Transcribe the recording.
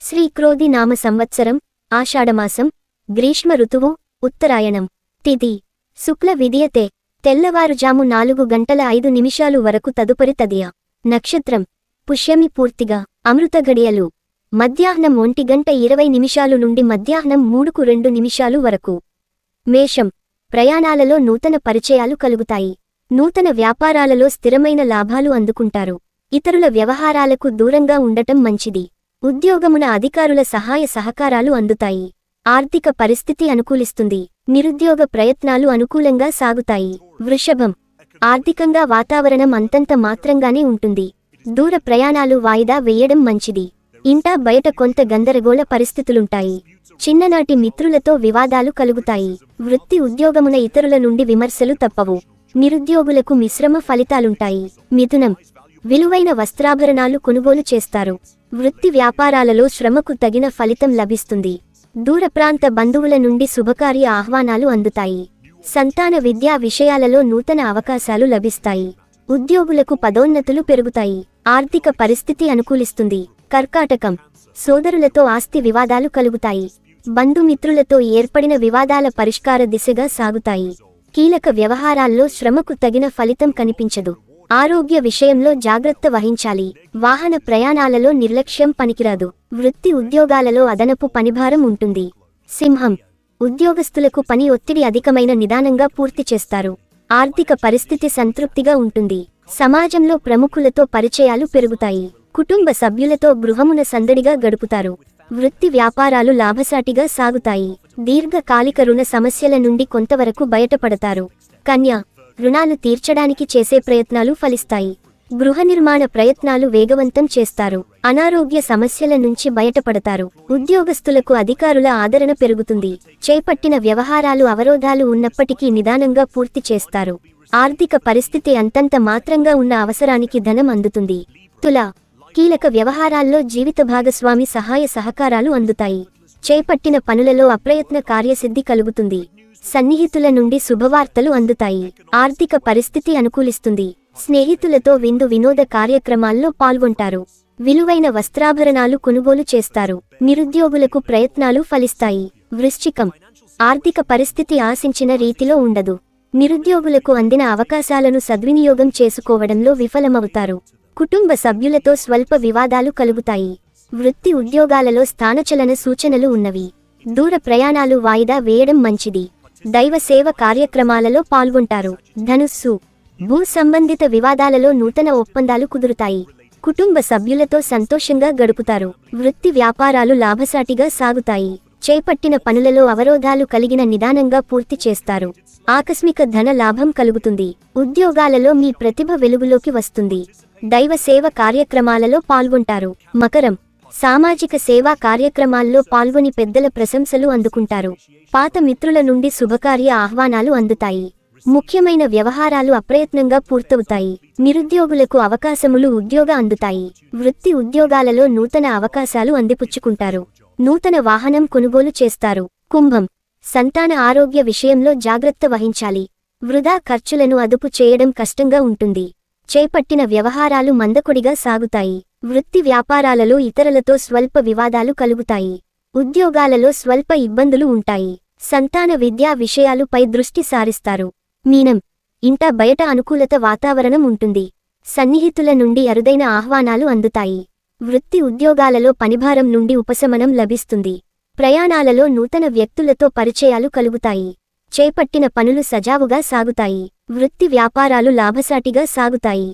శ్రీక్రోధి నామ సంవత్సరం ఆషాఢమాసం గ్రీష్మ ఋతువు ఉత్తరాయణం తిథి శుక్ల విదియతే తెల్లవారుజాము నాలుగు గంటల ఐదు నిమిషాలు వరకు తదుపరి తదియ నక్షత్రం పుష్యమి పూర్తిగా అమృత గడియలు మధ్యాహ్నం ఒంటి గంట ఇరవై నిమిషాలు నుండి మధ్యాహ్నం మూడుకు రెండు నిమిషాలు వరకు. మేషం ప్రయాణాలలో నూతన పరిచయాలు కలుగుతాయి. నూతన వ్యాపారాలలో స్థిరమైన లాభాలు అందుకుంటారు. ఇతరుల వ్యవహారాలకు దూరంగా ఉండటం మంచిది. ఉద్యోగమున అధికారుల సహాయ సహకారాలు అందుతాయి. ఆర్థిక పరిస్థితి అనుకూలిస్తుంది. నిరుద్యోగ ప్రయత్నాలు అనుకూలంగా సాగుతాయి. వృషభం. ఆర్థికంగా వాతావరణం అంతంత మాత్రంగానే ఉంటుంది. దూర ప్రయాణాలు వాయిదా వేయడం మంచిది. ఇంటా బయట కొంత గందరగోళ పరిస్థితులుంటాయి. చిన్ననాటి మిత్రులతో వివాదాలు కలుగుతాయి. వృత్తి ఉద్యోగమున ఇతరుల నుండి విమర్శలు తప్పవు. నిరుద్యోగులకు మిశ్రమ ఫలితాలుంటాయి. మిథునం. విలువైన వస్త్రాభరణాలు కొనుగోలు చేస్తారు. వృత్తి వ్యాపారాలలో శ్రమకు తగిన ఫలితం లభిస్తుంది. దూర ప్రాంత బంధువుల నుండి శుభకార్య ఆహ్వానాలు అందుతాయి. సంతాన విద్యా విషయాలలో నూతన అవకాశాలు లభిస్తాయి. ఉద్యోగులకు పదోన్నతులు పెరుగుతాయి. ఆర్థిక పరిస్థితి అనుకూలిస్తుంది. కర్కాటకం. సోదరులతో ఆస్తి వివాదాలు కలుగుతాయి. బంధుమిత్రులతో ఏర్పడిన వివాదాల పరిష్కార దిశగా సాగుతాయి. కీలక వ్యవహారాల్లో శ్రమకు తగిన ఫలితం కనిపించదు. ఆరోగ్య విషయంలో జాగ్రత్త వహించాలి. వాహన ప్రయాణాలలో నిర్లక్ష్యం పనికిరాదు. వృత్తి ఉద్యోగాలలో అదనపు పనిభారం ఉంటుంది. సింహం. ఉద్యోగస్తులకు పని ఒత్తిడి అధికమైన నిదానంగా పూర్తి చేస్తారు. ఆర్థిక పరిస్థితి సంతృప్తిగా ఉంటుంది. సమాజంలో ప్రముఖులతో పరిచయాలు పెరుగుతాయి. కుటుంబ సభ్యులతో గృహమున సందడిగా గడుపుతారు. వృత్తి వ్యాపారాలు లాభసాటిగా సాగుతాయి. దీర్ఘకాలిక రుణ సమస్యల నుండి కొంతవరకు బయటపడతారు. కన్య. రుణాలు తీర్చడానికి చేసే ప్రయత్నాలు ఫలిస్తాయి. గృహ నిర్మాణ ప్రయత్నాలు వేగవంతం చేస్తారు. అనారోగ్య సమస్యల నుంచి బయటపడతారు. ఉద్యోగస్తులకు అధికారుల ఆదరణ పెరుగుతుంది. చేపట్టిన వ్యవహారాలు అవరోధాలు ఉన్నప్పటికీ నిదానంగా పూర్తి చేస్తారు. ఆర్థిక పరిస్థితి అంతంత మాత్రంగా ఉన్న అవసరానికి ధనం అందుతుంది. తుల కీలక వ్యవహారాల్లో జీవిత భాగస్వామి సహాయ సహకారాలు అందుతాయి. చేపట్టిన పనులలో అప్రయత్న కార్యసిద్ధి కలుగుతుంది. సన్నిహితుల నుండి శుభవార్తలు అందుతాయి. ఆర్థిక పరిస్థితి అనుకూలిస్తుంది. స్నేహితులతో విందు వినోద కార్యక్రమాల్లో పాల్గొంటారు. విలువైన వస్త్రాభరణాలు కొనుగోలు చేస్తారు. నిరుద్యోగులకు ప్రయత్నాలు ఫలిస్తాయి. వృశ్చికం. ఆర్థిక పరిస్థితి ఆశించిన రీతిలో ఉండదు. నిరుద్యోగులకు అందిన అవకాశాలను సద్వినియోగం చేసుకోవడంలో విఫలమవుతారు. కుటుంబ సభ్యులతో స్వల్ప వివాదాలు కలుగుతాయి. వృత్తి ఉద్యోగాలలో స్థానచలన సూచనలు ఉన్నవి. దూర ప్రయాణాలు వాయిదా వేయడం మంచిది. దైవ సేవ కార్యక్రమాలలో పాల్గొంటారు. ధనుస్సు. భూ సంబంధిత వివాదాలలో నూతన ఒప్పందాలు కుదురుతాయి. కుటుంబ సభ్యులతో సంతోషంగా గడుపుతారు. వృత్తి వ్యాపారాలు లాభసాటిగా సాగుతాయి. చేపట్టిన పనులలో అవరోధాలు కలిగిన నిదానంగా పూర్తి చేస్తారు. ఆకస్మిక ధన లాభం కలుగుతుంది. ఉద్యోగాలలో మీ ప్రతిభ వెలుగులోకి వస్తుంది. దైవ సేవ కార్యక్రమాలలో పాల్గొంటారు. మకరం. సామాజిక సేవా కార్యక్రమాల్లో పాల్గొని పెద్దల ప్రశంసలు అందుకుంటారు. పాత మిత్రుల నుండి శుభకార్య ఆహ్వానాలు అందుతాయి. ముఖ్యమైన వ్యవహారాలు అప్రయత్నంగా పూర్తవుతాయి. నిరుద్యోగులకు అవకాశములు ఉద్యోగ అందుతాయి. వృత్తి ఉద్యోగాలలో నూతన అవకాశాలు అందిపుచ్చుకుంటారు. నూతన వాహనం కొనుగోలు చేస్తారు. కుంభం. సంతాన ఆరోగ్య విషయంలో జాగ్రత్త వహించాలి. వృధా ఖర్చులను అదుపు చేయడం కష్టంగా ఉంటుంది. చేపట్టిన వ్యవహారాలు మందకొడిగా సాగుతాయి. వృత్తి వ్యాపారాలలో ఇతరులతో స్వల్ప వివాదాలు కలుగుతాయి. ఉద్యోగాలలో స్వల్ప ఇబ్బందులు ఉంటాయి. సంతాన విద్యా విషయాలుపై దృష్టి సారిస్తారు. మీనం. ఇంట బయట అనుకూలత వాతావరణం ఉంటుంది. సన్నిహితుల నుండి అరుదైన ఆహ్వానాలు అందుతాయి. వృత్తి ఉద్యోగాలలో పనిభారం నుండి ఉపశమనం లభిస్తుంది. ప్రయాణాలలో నూతన వ్యక్తులతో పరిచయాలు కలుగుతాయి. చేపట్టిన పనులు సజావుగా సాగుతాయి. వృత్తి వ్యాపారాలు లాభసాటిగా సాగుతాయి.